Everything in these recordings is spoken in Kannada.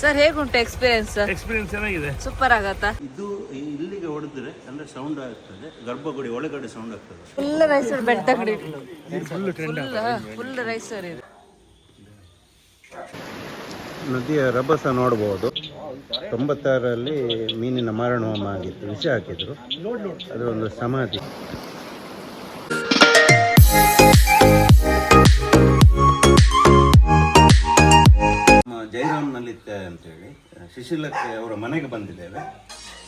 ಸರ್ ಹೇಗುಂಟು ಎಕ್ಸ್ಪೀರಿಯನ್ಸ್ ಎಕ್ಸ್ಪೀರಿಯನ್ಸ್ ಚೆನ್ನಾಗಿದೆ. ಸೂಪರ್ ಆಗತ್ತಾ? ಇದು ಇಲ್ಲಿಗೆ ಹೊಡೆದ್ರೆ ಅಂದ್ರೆ ಸೌಂಡ್ ಆಗ್ತದೆ ಗರ್ಭಗುಡಿ ಒಳಗಡೆ ಸೌಂಡ್ ಆಗ್ತದೆ. ಫುಲ್ ರೈಸ್ ಬೆಟ್ಟ ಗುಡಿ ಫುಲ್ ಫುಲ್ ರೈಸ್ ಸರ್ ಇದು. ನದಿಯ ರಭಸ ನೋಡಬಹುದು ತೊಂಬತ್ತಾರರಲ್ಲಿ ಮೀನಿನ ಮಾರಣ ಹೋಮ ಆಗಿತ್ತು ವಿಷ ಹಾಕಿದ್ರು. ಅದು ಒಂದು ಸಮಾಧಿ. ಶಿಶಿಲಕ್ಕೆ ಅವರ ಮನೆಗೆ ಬಂದಿದ್ದೇವೆ.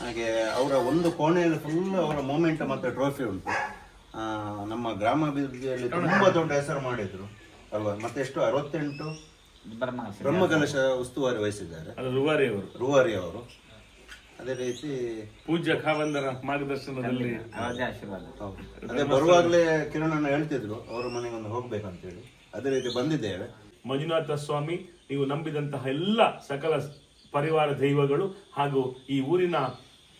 ಹಾಗೆ ಅವರ ಒಂದು ಕೋಣೆಯಲ್ಲಿ ಫುಲ್ ಅವರ ಮೂಮೆಂಟ್ ಮತ್ತು ಟ್ರೋಫಿ ಉಂಟು. ಆ, ನಮ್ಮ ಗ್ರಾಮಾಭಿವೃದ್ಧಿಯಲ್ಲಿ ತುಂಬ ದೊಡ್ಡ ಹೆಸರು ಮಾಡಿದ್ರು. ಅಲ್ವಾ? ಮತ್ತೆಷ್ಟು ಅರವತ್ತೆಂಟು? ಬ್ರಹ್ಮಕಲಶ. ಉಸ್ತುವಾರಿ ವಹಿಸಿದ್ದಾರೆ. ಅದು ರುವಾರಿ ಅವರು. ರೂವಾರಿ ಅವರು. ಅದೇ ರೀತಿ ಪೂಜ್ಯ ಖಾವಂದರ ಮಾರ್ಗದರ್ಶನದಲ್ಲಿ. ಹೌದು. ಅದೇ ಬರುವಾಗಲೇ ಕಿರಣಣ್ಣ ಹೇಳ್ತಿದ್ರು. ಅವ್ರ ಮನೆಗೆ ಒಂದು ಹೋಗ್ಬೇಕಂತೇಳಿ. ಅದೇ ರೀತಿ ಬಂದಿದ್ದೇವೆ. ಮಂಜುನಾಥ ಸ್ವಾಮಿ ನೀವು ನಂಬಿದಂತಹ ಎಲ್ಲ ಸಕಲ ಪರಿವಾರ ದೈವಗಳು ಹಾಗೂ ಈ ಊರಿನ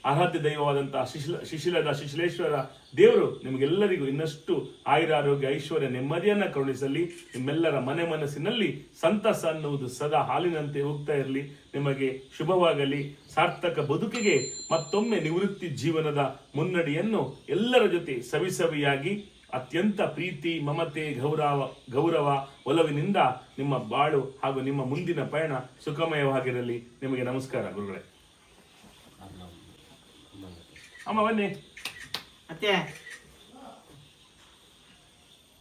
ಅರ್ಹತೆ ದೈವವಾದಂತಹ ಶಿಶಿಲ, ಶಿಶಿಲದ ಶಿಶಿಲೇಶ್ವರ ದೇವರು ನಿಮಗೆಲ್ಲರಿಗೂ ಇನ್ನಷ್ಟು ಆಯುರಾರೋಗ್ಯ ಐಶ್ವರ್ಯ ನೆಮ್ಮದಿಯನ್ನ ಕರುಣಿಸಲಿ. ನಿಮ್ಮೆಲ್ಲರ ಮನೆ ಮನಸ್ಸಿನಲ್ಲಿ ಸಂತಸ ಅನ್ನುವುದು ಸದಾ ಹಾಲಿನಂತೆ ಹೋಗ್ತಾ ಇರಲಿ. ನಿಮಗೆ ಶುಭವಾಗಲಿ. ಸಾರ್ಥಕ ಬದುಕಿಗೆ ಮತ್ತೊಮ್ಮೆ ನಿವೃತ್ತಿ ಜೀವನದ ಮುನ್ನಡಿಯನ್ನು ಎಲ್ಲರ ಜೊತೆ ಸವಿಸವಿಯಾಗಿ ಅತ್ಯಂತ ಪ್ರೀತಿ ಮಮತೆ ಗೌರವ ಗೌರವ ಒಲವಿನಿಂದ ನಿಮ್ಮ ಬಾಳು ಹಾಗೂ ನಿಮ್ಮ ಮುಂದಿನ ಪಯಣ ಸುಖಮಯವಾಗಿರಲಿ. ನಿಮಗೆ ನಮಸ್ಕಾರ ಗುರುಗಳೇ. ಅಮ್ಮ ಬನ್ನಿ. ಮತ್ತೆ?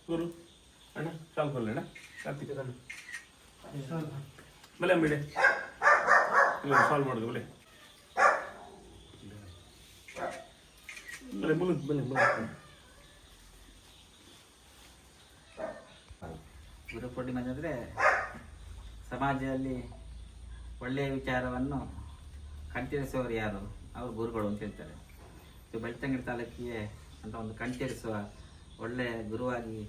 ಗುರು ಅಣ್ಣ ಸಾಲ್ ಕೊಲ್ಲ ಕಾರ್ತಿಕ ಬಲೆ ಅಂಬಿಡಿ. ಸಾಲ್ವ್ ಮಾಡುದು ಬಲೆ ಬಲೆ ಬಲೆ ಬಲೆ ಗುರುಪೂರ್ಣಿಮೆ ಅಂದರೆ ಸಮಾಜದಲ್ಲಿ ಒಳ್ಳೆಯ ವಿಚಾರವನ್ನು ಕಣ್ತಿರಿಸುವವರು ಯಾರು? ಅವರು ಗುರುಗಳು ಅಂತ ಹೇಳ್ತಾರೆ. ಇದು ಬೆಳ್ತಂಗಡಿ ತಾಲೂಕಿಗೆ ಅಂತ ಒಂದು ಕಣ್ತರಿಸುವ ಒಳ್ಳೆಯ ಗುರುವಾಗಿ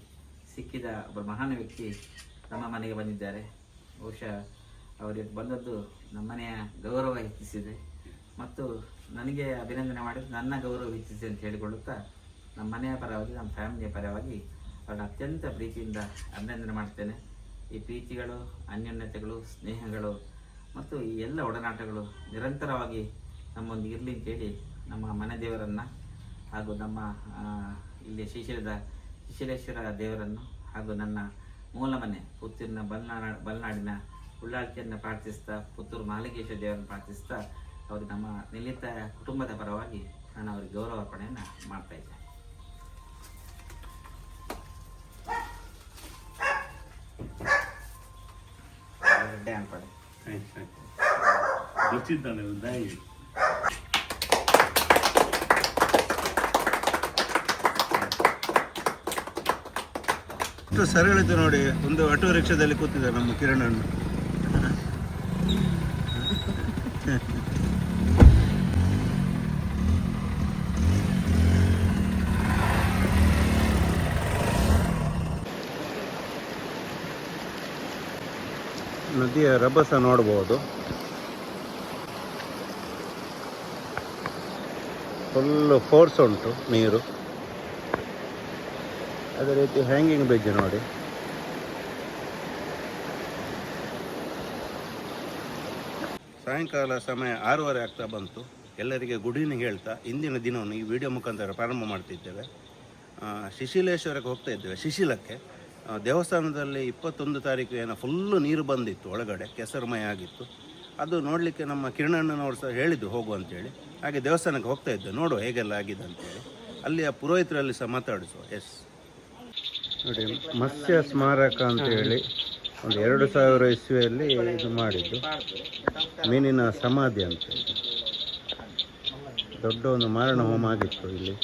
ಸಿಕ್ಕಿದ ಒಬ್ಬ ಮಹಾನ್ ವ್ಯಕ್ತಿ ನಮ್ಮ ಮನೆಗೆ ಬಂದಿದ್ದಾರೆ. ಬಹುಶಃ ಅವರಿಗೆ ಬಂದದ್ದು ನಮ್ಮನೆಯ ಗೌರವ ಹೆಚ್ಚಿಸಿದೆ. ಮತ್ತು ನನಗೆ ಅಭಿನಂದನೆ ಮಾಡಿದ್ದು ನನ್ನ ಗೌರವ ಹೆಚ್ಚಿಸಿದೆ ಅಂತ ಹೇಳಿಕೊಳ್ಳುತ್ತಾ ನಮ್ಮ ಮನೆಯ ಪರವಾಗಿ, ನಮ್ಮ ಫ್ಯಾಮಿಲಿಯ ಪರವಾಗಿ ಅವರನ್ನು ಅತ್ಯಂತ ಪ್ರೀತಿಯಿಂದ ಅಭಿನಂದನೆ ಮಾಡ್ತೇನೆ. ಈ ಪ್ರೀತಿಗಳು, ಅನ್ಯೋನ್ಯತೆಗಳು, ಸ್ನೇಹಗಳು ಮತ್ತು ಈ ಎಲ್ಲ ಒಡನಾಟಗಳು ನಿರಂತರವಾಗಿ ನಮ್ಮೊಂದಿಗೆ ಇರಲಿ ಅಂತೇಳಿ ನಮ್ಮ ಮನೆ ದೇವರನ್ನು ಹಾಗೂ ನಮ್ಮ ಇಲ್ಲಿ ಶ್ರೀಶೈಲದ ಶಿಶಿಲೇಶ್ವರ ದೇವರನ್ನು ಹಾಗೂ ನನ್ನ ಮೂಲ ಮನೆ ಪುತ್ತೂರಿನ ಬಲ್ನಾಡ ಬಲ್ನಾಡಿನ ಉಳ್ಳಾಳ್ತಿಯನ್ನು ಪ್ರಾರ್ಥಿಸ್ತಾ, ಪುತ್ತೂರು ಮಾಲಿಕೇಶ್ವರ ದೇವರನ್ನು ಪ್ರಾರ್ಥಿಸ್ತಾ ಅವರು ನಮ್ಮ ನಿಲ್ಲಿತ ಕುಟುಂಬದ ಪರವಾಗಿ ನಾನು ಅವರಿಗೆ ಗೌರವ ಅರ್ಪಣೆಯನ್ನು ಮಾಡ್ತಾ ಇದ್ದೇನೆ ಗೊತ್ತಿದ್ದಾನೆ ದಾಯಿ ಎಷ್ಟು ಸರಳಿತು ನೋಡಿ ಒಂದು ಆಟೋ ರಿಕ್ಷಾದಲ್ಲಿ ಕೂತಿದ್ದಾರೆ ನಮ್ಮ ಕಿರಣಣ್ಣ. ನದಿಯ ರಭಸ ನೋಡಬಹುದು ಫುಲ್ ಫೋರ್ಸ್ ಉಂಟು ನೀರು. ಅದೇ ರೀತಿ ಹ್ಯಾಂಗಿಂಗ್ ಬ್ರಿಡ್ಜ್ ನೋಡಿ. ಸಾಯಂಕಾಲ ಸಮಯ ಆರೂವರೆ ಆಗ್ತಾ ಬಂತು. ಎಲ್ಲರಿಗೆ ಗುಡ್ ಈವ್ನಿಂಗ್ ಹೇಳ್ತಾ. ಇಂದಿನ ದಿನವನ್ನು ಈ ವಿಡಿಯೋ ಮುಖಾಂತರ ಪ್ರಾರಂಭ ಮಾಡ್ತಿದ್ದೇವೆ. ಶಿಶಿಲೇಶ್ವರಕ್ಕೆ ಹೋಗ್ತಾ ಇದ್ದೇವೆ. ಶಿಶಿಲಕ್ಕೆ. ದೇವಸ್ಥಾನದಲ್ಲಿ ಇಪ್ಪತ್ತೊಂದು ತಾರೀಕು ಏನೋ ಫುಲ್ಲು ನೀರು ಬಂದಿತ್ತು ಒಳಗಡೆ. ಕೆಸರುಮಯ ಆಗಿತ್ತು. ಅದು ನೋಡಲಿಕ್ಕೆ ನಮ್ಮ ಕಿರಣಣ್ಣನವರು ಸಹ ಹೇಳಿದ್ದು ಹೋಗು ಅಂತೇಳಿ. ಹಾಗೆ ದೇವಸ್ಥಾನಕ್ಕೆ ಹೋಗ್ತಾ ಇದ್ದೆ ನೋಡು ಹೇಗೆಲ್ಲ ಆಗಿದೆ ಅಂತೇಳಿ. ಅಲ್ಲಿಯ ಪುರೋಹಿತರಲ್ಲಿ ಸಹ ಮಾತಾಡಿಸುವ ಎಸ್ ನೋಡಿ ಮತ್ಸ್ಯ ಸ್ಮಾರಕ ಅಂತ ಹೇಳಿ ಒಂದು ಎರಡು ಸಾವಿರ ಇಸ್ವಿಯಲ್ಲಿ ಇದು ಮಾಡಿದ್ದು. ಮೀನಿನ ಸಮಾಧಿ ಅಂತ ಹೇಳಿ ದೊಡ್ಡ ಒಂದು ಮಾರಣ ಹೋಮ ಆಗಿತ್ತು ಇಲ್ಲಿ.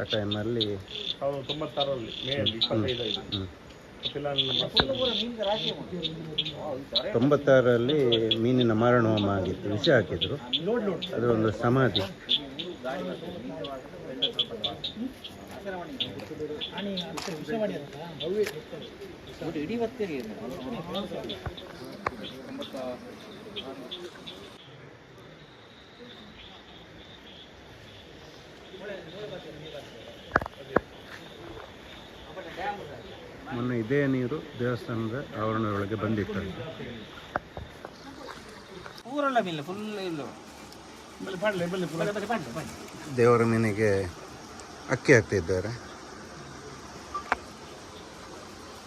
ಆ ಟೈಮಲ್ಲಿ ಸಾವಿರದ ತೊಂಬತ್ತಾರರಲ್ಲಿ ಮೀನಿನ ಮಾರಣ ಹೋಮ ಆಗಿತ್ತು ವಿಷ ಹಾಕಿದ್ರು. ಅದು ಒಂದು ಸಮಾಧಿ. ಮೊನ್ನೆ ಇದೇ ನೀರು ದೇವಸ್ಥಾನದ ಆವರಣದೊಳಗೆ ಬಂದಿತ್ತು ದೇವರ ಮೀನಿಗೆ ಅಕ್ಕಿ ಹಾಕ್ತಿದ್ದಾರೆ.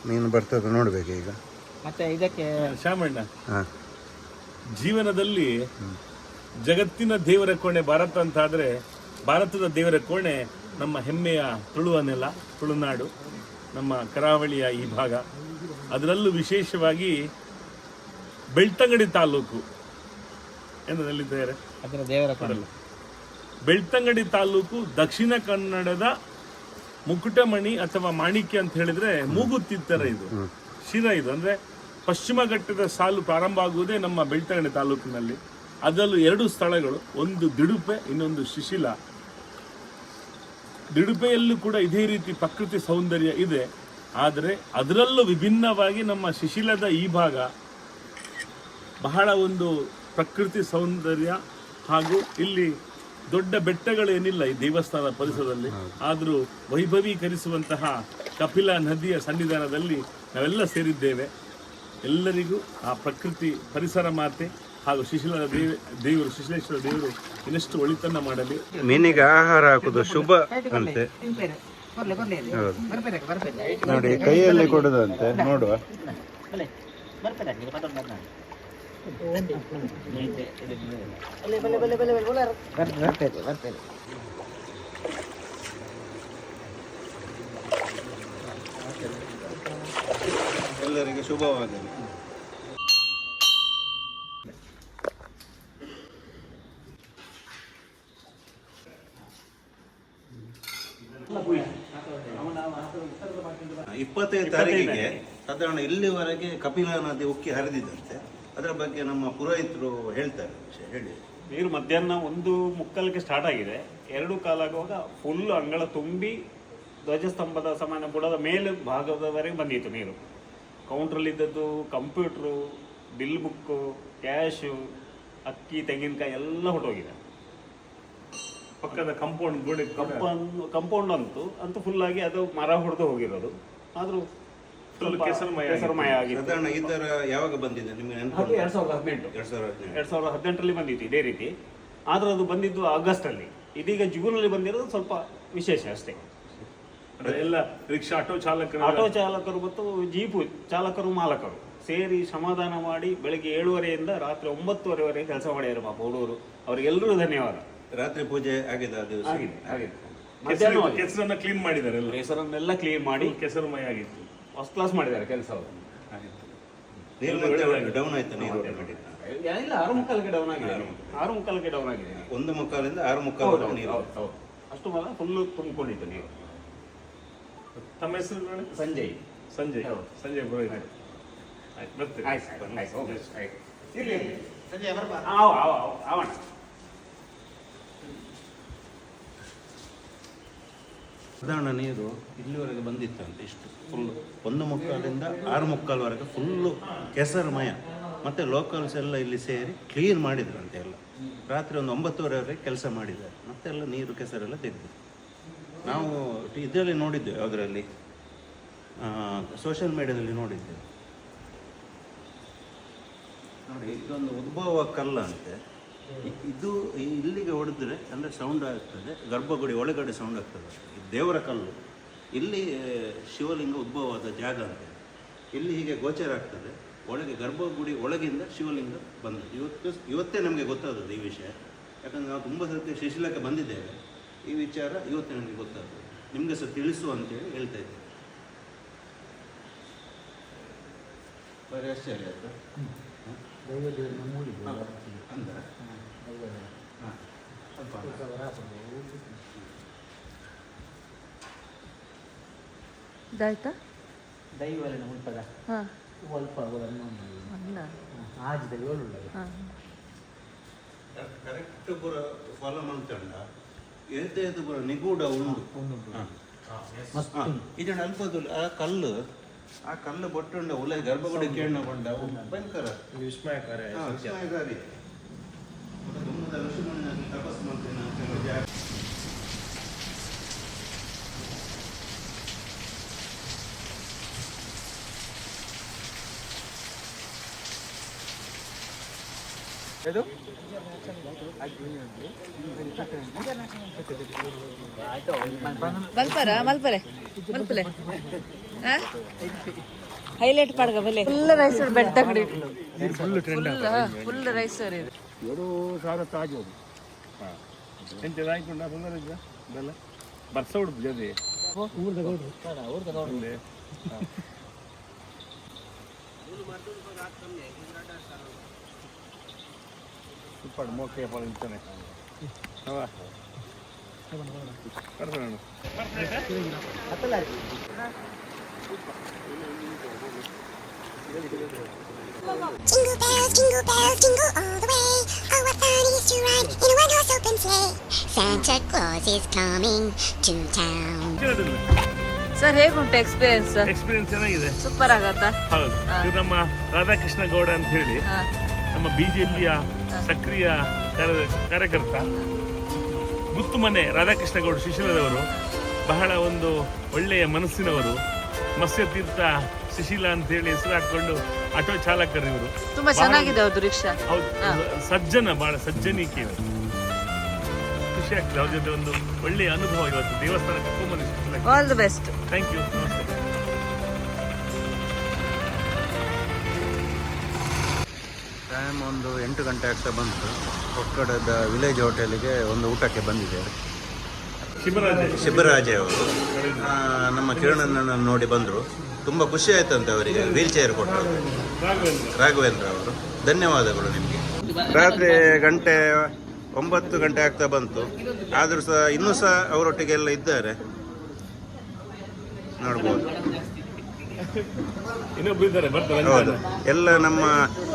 ಮೀನು ಬರ್ತದೆ ನೋಡ್ಬೇಕು ಈಗ. ಮತ್ತೆ ಇದಕ್ಕೆ ಶಾಮಣ್ಣ ಹಾಂ. ಜೀವನದಲ್ಲಿ ಜಗತ್ತಿನ ದೇವರ ಕೋಣೆ ಭಾರತ ಅಂತ ಆದರೆ ಭಾರತದ ದೇವರ ಕೋಣೆ ನಮ್ಮ ಹೆಮ್ಮೆಯ ತುಳುವ ನೆಲ ತುಳುನಾಡು. ನಮ್ಮ ಕರಾವಳಿಯ ಈ ಭಾಗ. ಅದರಲ್ಲೂ ವಿಶೇಷವಾಗಿ ಬೆಳ್ತಂಗಡಿ ತಾಲೂಕು. ಏನಲ್ಲಿದ್ದಾರೆ ಅದರ ದೇವರ ಕಡಲು ಬೆಳ್ತಂಗಡಿ ತಾಲೂಕು ದಕ್ಷಿಣ ಕನ್ನಡದ ಮುಕುಟಮಣಿ ಅಥವಾ ಮಾಣಿಕ್ಯ ಅಂತ ಹೇಳಿದ್ರೆ ಮೂಗುತ್ತಿತ್ತರ ಇದು. ಶಿರ ಇದು. ಅಂದ್ರೆ ಪಶ್ಚಿಮ ಘಟ್ಟದ ಸಾಲು ಪ್ರಾರಂಭ ಆಗುವುದೇ ನಮ್ಮ ಬೆಳ್ತಂಗಡಿ ತಾಲೂಕಿನಲ್ಲಿ. ಅದರಲ್ಲೂ ಎರಡು ಸ್ಥಳಗಳು. ಒಂದು ದಿಡುಪೆ ಇನ್ನೊಂದು ಶಿಶಿಲ. ದಿಡುಪೆಯಲ್ಲೂ ಕೂಡ ಇದೇ ರೀತಿ ಪ್ರಕೃತಿ ಸೌಂದರ್ಯ ಇದೆ. ಆದರೆ ಅದರಲ್ಲೂ ವಿಭಿನ್ನವಾಗಿ ನಮ್ಮ ಶಿಶಿಲದ ಈ ಭಾಗ ಬಹಳ ಒಂದು ಪ್ರಕೃತಿ ಸೌಂದರ್ಯ ಹಾಗೂ ಇಲ್ಲಿ ದೊಡ್ಡ ಬೆಟ್ಟಗಳೇನಿಲ್ಲ ಈ ದೇವಸ್ಥಾನ ಪರಿಸರದಲ್ಲಿ. ಆದರೂ ವೈಭವೀಕರಿಸುವಂತಹ ಕಪಿಲ ನದಿಯ ಸನ್ನಿಧಾನದಲ್ಲಿ ನಾವೆಲ್ಲ ಸೇರಿದ್ದೇವೆ. ಎಲ್ಲರಿಗೂ ಆ ಪ್ರಕೃತಿ ಪರಿಸರ ಮಾತೆ. ಹಾಗೂ ಶಿಶಿಲ ದೇವಿ ದೇವರು ಶಿಶಿಲೇಶ್ವರ ದೇವರು ಇನ್ನಷ್ಟು ಒಳಿತನ್ನ ಮಾಡಲಿ. ಮೀನಿಗೆ ಆಹಾರ ಹಾಕುದು ಶುಭ ಅಂತೆ. ನೋಡಿ ಕೈಯಲ್ಲಿ ಕೊಡುದಂತೆ ನೋಡುವ. ಎಲ್ಲರಿಗೆ ಶುಭವಾಗಲಿ. ಇಪ್ಪತ್ತೈದು ತಾರೀಕಿಗೆ ಸಾಧಾರಣ ಇಲ್ಲಿವರೆಗೆ ಕಪಿಲಾ ನದಿ ಉಕ್ಕಿ ಹರಿದಿದ್ದಂತೆ. ಅದರ ಬಗ್ಗೆ ನಮ್ಮ ಪುರೋಹಿತರು ಹೇಳ್ತಾರೆ ಹೇಳಿ. ನೀರು ಮಧ್ಯಾಹ್ನ ಒಂದು ಮುಕ್ಕಲ್ಗೆ ಸ್ಟಾರ್ಟ್ ಆಗಿದೆ. ಎರಡು ಕಾಲಾಗುವಾಗ ಫುಲ್ ಅಂಗಳ ತುಂಬಿ ಧ್ವಜಸ್ತಂಭದ ಸಮಾನ ಬುಡದ ಮೇಲೆ ಭಾಗದವರೆಗೆ ಬಂದಿತ್ತು ನೀರು. ಕೌಂಟ್ರಲ್ಲಿದ್ದದ್ದು ಕಂಪ್ಯೂಟ್ರು ಬಿಲ್ ಬುಕ್ಕು ಕ್ಯಾಶು ಅಕ್ಕಿ, ತೆಂಗಿನಕಾಯಿ ಎಲ್ಲ ಹೊಟ್ಟೋಗಿದೆ ಪಕ್ಕದ ಕಂಪೌಂಡ್ ಗೋಡೆ ಕಂಪೌಂಡ್ ಕಂಪೌಂಡ್ ಅಂತೂ ಅಂತೂ ಫುಲ್ ಆಗಿ ಅದು ಮರ ಹೊಡೆದು ಹೋಗಿರೋದು. ಆದ್ರೂ Full ಕೆಸರುಮಯ ಕೆಸರುಮಯ ಆಗಿದೆ ಸಾಧಾರಣ ಈ ತರ ಯಾವಾಗ ಬಂದಿದೆ ನಿಮಗೆ ಅದು ನೆನಪು ಎರಡ್ ಸಾವಿರದ ಹದಿನೆಂಟು. ಎರಡ್ ಸಾವಿರದ ಹದಿನೇಳು ಎರಡ್ ಸಾವಿರದ ಹದಿನೆಂಟರಲ್ಲಿ ಬಂದಿತ್ತು ಇದೇ ರೀತಿ. ಆದ್ರೆ ಅದು ಬಂದಿದ್ದು ಆಗಸ್ಟ್ ಅಲ್ಲಿ ಇದೀಗ ಜೂನ್ ಅಲ್ಲಿ ಬಂದಿರೋದು ಸ್ವಲ್ಪ ವಿಶೇಷ ಅಷ್ಟೇ. ಅಂದ್ರೆ ಎಲ್ಲ ರಿಕ್ಷಾ ಆಟೋ ಚಾಲಕರು ಆಟೋ ಚಾಲಕರು ಮತ್ತು ಜೀಪು ಚಾಲಕರು ಮಾಲಕರು ಸೇರಿ ಸಮಾಧಾನ ಮಾಡಿ ಬೆಳಗ್ಗೆ ಏಳುವರೆಯಿಂದ ರಾತ್ರಿ ಒಂಬತ್ತುವರೆವರೆಗೆ ಕೆಲಸ ಮಾಡಿದ್ರು ಪಾಪ ಹುಡುಗರು. ಅವರಿಗೆಲ್ಲರೂ ಧನ್ಯವಾದ. ರಾತ್ರಿ ಪೂಜೆ ಆಗಿದೆ ಆ ದಿವಸ. ಆಗಿದೆ ಆಗಿದೆ. ಕೆಸರನ್ನ ಕ್ಲೀನ್ ಮಾಡಿದ್ದಾರೆ ಎಲ್ಲ ಹೆಸರನ್ನೆಲ್ಲ ಕ್ಲೀನ್ ಮಾಡಿ ಕೆಸರುಮಯ ಆಗಿತ್ತು. ಫಸ್ಟ್ ಕ್ಲಾಸ್ ಮಾಡಿದ್ದಾರೆ ಕೆಲಸ ನೀರು ಮತ್ತೆ ಡೌನ್ ಆಯ್ತು ನೀರು? ಇಲ್ಲ ಆರು ಮುಕ್ಕಾಲಕ್ಕೆ ಡೌನ್ ಆಗಿದೆ. ಆರು ಮುಕ್ಕಾಲಕ್ಕೆ ಡೌನ್ ಆಗಿದೆ. ಒಂದು ಮುಕ್ಕಾಲಿಂದ ಆರು ಹೌದು, ಮುಕ್ಕಾಲು ಹೌದು, ನೀರು. ಹೌದು, ಹೌದು. ಅಷ್ಟು ಮಾತ್ರ ಫುಲ್ಲು ತುಂಬಿಕೊಂಡಿತ್ತು ನೀರು. ತಮ್ಮ ಹೆಸರು ನೋಡಿ ಸಂಜಯ್. ಸಂಜಯ್. ಹೌದು. ಸಂಜಯ್ ಪುರೋಹಿತ್ ಆಯ್ತು. ಬರ್ತೀವಿ. ಆಯ್ತು ಆಯ್ತು, ಆಯ್ತು ಓಕೆ ಆಯ್ತು. ಇರ್ಲಿ ಸಂಜೆ ಬರ್ಬಾ ಆವ ಆವ ಆವ ಆವಣ ಸಾಧಾರಣ ನೀರು ಇಲ್ಲಿವರೆಗೆ ಬಂದಿತ್ತಂತೆ ಇಷ್ಟು ಫುಲ್ಲು ಒಂದು ಮುಕ್ಕಾಲಿಂದ ಆರು ಮುಕ್ಕಾಲ್ವರೆಗೆ ಫುಲ್ಲು ಕೆಸರುಮಯ. ಮತ್ತು ಲೋಕಲ್ಸ್ ಎಲ್ಲ ಇಲ್ಲಿ ಸೇರಿ ಕ್ಲೀನ್ ಮಾಡಿದ್ರಂತೆ ಎಲ್ಲ. ರಾತ್ರಿ ಒಂದು ಒಂಬತ್ತುವರೆವರೆಗೆ ಕೆಲಸ ಮಾಡಿದ್ದಾರೆ. ಮತ್ತೆಲ್ಲ ನೀರು, ಕೆಸರೆಲ್ಲ ತೆಗೆದು. ನಾವು ಇದರಲ್ಲಿ ನೋಡಿದ್ದೇವೆ ಯಾವುದರಲ್ಲಿ ಸೋಷಿಯಲ್ ಮೀಡಿಯಾದಲ್ಲಿ ನೋಡಿದ್ದೇವೆ. ನೋಡಿ, ಇದೊಂದು ಉದ್ಭವ ಕಲ್ಲ ಅಂತೆ. ಇ- ಇದು ಇಲ್ಲಿಗೆ ಹೊಡೆದ್ರೆ ಅಂದರೆ ಸೌಂಡ್ ಆಗ್ತದೆ, ಗರ್ಭಗುಡಿ ಒಳಗಡೆ ಸೌಂಡ್ ಆಗ್ತದೆ. ದೇವರ ಕಲ್ಲು. ಇಲ್ಲಿ ಶಿವಲಿಂಗ ಉದ್ಭವವಾದ ಜಾಗ ಅಂತ ಇಲ್ಲಿ ಹೀಗೆ ಗೋಚರ ಆಗ್ತದೆ. ಒಳಗೆ ಗರ್ಭಗುಡಿ ಒಳಗಿಂದ ಶಿವಲಿಂಗ ಬಂದ, ಇವತ್ತು, ಇವತ್ತೇ ನಮಗೆ ಗೊತ್ತಾದದ್ದು ಈ ವಿಷಯ. ಯಾಕಂದ್ರೆ ನಾವು ತುಂಬ ಸರ್ತಿ ಶಿಶಿಲಕ್ಕೆ ಬಂದಿದ್ದೇವೆ. ಈ ವಿಚಾರ ಇವತ್ತೇ ನಮಗೆ ಗೊತ್ತಾದದ್ದು ನಿಮಗೆ ಸಹ ತಿಳಿಸು ಅಂತೇಳಿ ಹೇಳ್ತಾ ಇದ್ದೇವೆ ಬರೀ ಅಷ್ಟೇ ಆಯ್ತಾ ಅಂದ್ರೆ ಇದಾಯ್ತಾ ಹಾ. ಹಾ ಕರೆಕ್ಟ್ ಪುರ ಫಾಲೋ ಪುರ ನಿಗೂಢ ಉಂಡು. ಹಾ, ಇದನ್ನ ಅಲ್ಪದು ಆ ಕಲ್ಲು. ಆ ಕಲ್ಲು ಬಟ್ಟುಂಡ ಉಲ ಗರ್ಭಗುಡಿ ಕೇಣ ಕೊಂಡ ಭಯಂಕರ. ವಿಸ್ಮಯಕಾರಿ ಹಾ, ವಿಸ್ಮಯಕಾರಿ. ತಪಸ್ಸು ಮಾಡ್ತೇನೆ. ಮಲ್ಪರ ಮಲ್ಪರೆ ಮಲ್ಪಲೆ. ಹೈಲೈಟ್ ಪಡ್ಗ ಬಲೆ ಫುಲ್ ರೈಸ್ ಬೆಟ್ಟ ಅಂಗಡಿ ಫುಲ್ ಫುಲ್ ರೈಸ್ ಇದು ಎಂತೆದಾಯ್ಕೊಂಡ ಬಂದ ಬೆಲ್ಲ ಬರ್ಸ ಹುಡುಗ ಜೊತೆ ಇಪ್ಪಡು ಮೋಕೆ ಪಳಿಂತಾನೆ ಅವ ಬರ್ತಾನೆ Jingle bells, jingle bells, jingle all the way. Oh, what fun it is to ride in a one-horse open sleigh. Santa Claus is coming to town. Sir ಹೇಗುಂಟು experience experience ಚೆನ್ನಾಗಿದೆ. ಸೂಪರ್ ಆಗತ್ತಾ? ಹೌದು. ಇದು ನಮ್ಮ ರಾಧಾಕೃಷ್ಣ ಗೌಡ ಅಂತ ಹೇಳಿ ನಮ್ಮ ಬಿಜೆಪಿಯ ಸಕ್ರಿಯ ಕಾರ್ಯ- ಕಾರ್ಯಕರ್ತ. ಗುತ್ತು ಮನೆ ರಾಧಾಕೃಷ್ಣ ಗೌಡ ಶಿಶಿಲದವರು ಬಹಳ ಒಂದು ಒಳ್ಳೆಯ ಮನಸ್ಸಿನವರು. ಮತ್ಸ್ಯತೀರ್ಥ ಸುಶೀಲ ಅಂತ ಹೇಳಿ ಹೆಸರು ಹಾಕೊಂಡು ಆಟೋ ಚಾಲಕರು ಇವರು. ತುಂಬಾ ಚೆನ್ನಾಗಿದೆ ಅವ್ರದ್ದು ರಿಕ್ಷಾ. ಹೌದು ಸಜ್ಜನ ಬಹಳ ಸಜ್ಜನಿಕೆ ಇವರು ಖುಷಿ ಆಗ್ತದೆ ಅವ್ರ ಜೊತೆ ಒಂದು ಒಳ್ಳೆಯ ಅನುಭವ ಇವತ್ತು. ದೇವಸ್ಥಾನ ಕರ್ಕೊಂಡ್ಬಂದು all the best thank you ನಮಸ್ತೆ ಟೈಮ್ ಒಂದು ಎಂಟು ಗಂಟೆ ಆಗ್ತಾ ಬಂತು. ಕೊಕ್ಕಡದ ವಿಲೇಜ್ ಹೋಟೆಲಿಗೆ ಒಂದು ಊಟಕ್ಕೆ ಬಂದಿದ್ದೇವೆ. ಶಿವರಾಜ ಅವರು. ನಮ್ಮ ಕಿರಣನನ್ನು ನೋಡಿ ಬಂದರು. ತುಂಬ ಖುಷಿ ಆಯ್ತಂತೆ ಅವರಿಗೆ ವೀಲ್ ಚೇರ್ ಕೊಟ್ಟರು ರಾಘವೇಂದ್ರ. ಅವರು. ಧನ್ಯವಾದಗಳು ನಿಮಗೆ. ರಾತ್ರಿ ಗಂಟೆ ಒಂಬತ್ತು ಗಂಟೆ ಆಗ್ತಾ ಬಂತು. ಆದರೂ ಸಹ ಇನ್ನೂ ಸಹ ಅವರೊಟ್ಟಿಗೆಲ್ಲ ಇದ್ದಾರೆ. ನೋಡ್ಬೋದು. ಹೌದು. ಎಲ್ಲ ನಮ್ಮ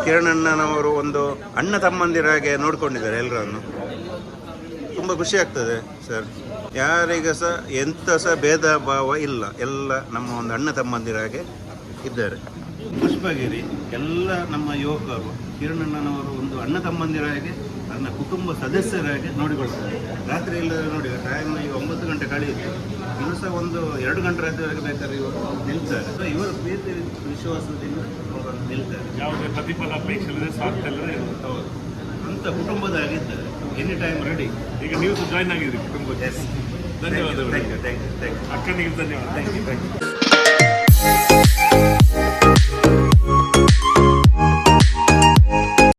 ಕಿರಣಣ್ಣನವರು ಒಂದು ಅಣ್ಣ ತಮ್ಮಂದಿರಾಗೆ ನೋಡ್ಕೊಂಡಿದ್ದಾರೆ ಎಲ್ಲರನ್ನು ತುಂಬ ಖುಷಿ ಆಗ್ತದೆ ಸರ್. ಯಾರಿಗ ಸಹ ಎಂಥ ಸಹ ಭೇದ ಭಾವ ಇಲ್ಲ. ಎಲ್ಲ ನಮ್ಮ ಒಂದು ಅಣ್ಣ ತಮ್ಮಂದಿರಾಗೆ ಇದ್ದಾರೆ. ಪುಷ್ಪಗಿರಿ ಎಲ್ಲ ನಮ್ಮ ಯುವಕರು ಕಿರಣಣ್ಣನವರು ಒಂದು ಅಣ್ಣ ತಮ್ಮಂದಿರ ಹಾಗೆ ನನ್ನ ಕುಟುಂಬ ಸದಸ್ಯರಾಗಿ ನೋಡಿಕೊಳ್ತಾರೆ ರಾತ್ರಿ ಇಲ್ಲದೆ ನೋಡಿ ಟೈಮ್ ಈಗ ಒಂಬತ್ತು ಗಂಟೆ ಕಳೆಯುತ್ತೆ ಇನ್ನು ಸಹ ಒಂದು ಎರಡು ಗಂಟೆ ರಾತ್ರಿವರೆಗೆ ಬೇಕಾದ್ರೆ ಇವರು ನಿಲ್ತಾರೆ. ಸೊ ಇವರು ಪ್ರೀತಿ ವಿಶ್ವಾಸದಿಂದ ಅವರು ನಿಲ್ತಾರೆ. ಯಾವುದೇ ಪ್ರತಿಫಲ ಅಪೇಕ್ಷೆ ಸಾಧ್ಯ. ಹೌದು. ಅಂತ ಕುಟುಂಬದಾಗಿದ್ದಾರೆ. ಎನಿ ಟೈಮ್ ರೆಡಿ ಈಗ ನೀವು ಜಾಯ್ನ್ ಆಗಿದ್ದೀರಿ ಕುಟುಂಬಕ್ಕೆ? ಧನ್ಯವಾದಗಳು. Thank you thank you thank you ಅಕ್ಕನಿಗೆ ಧನ್ಯವಾದ. Thank you thank you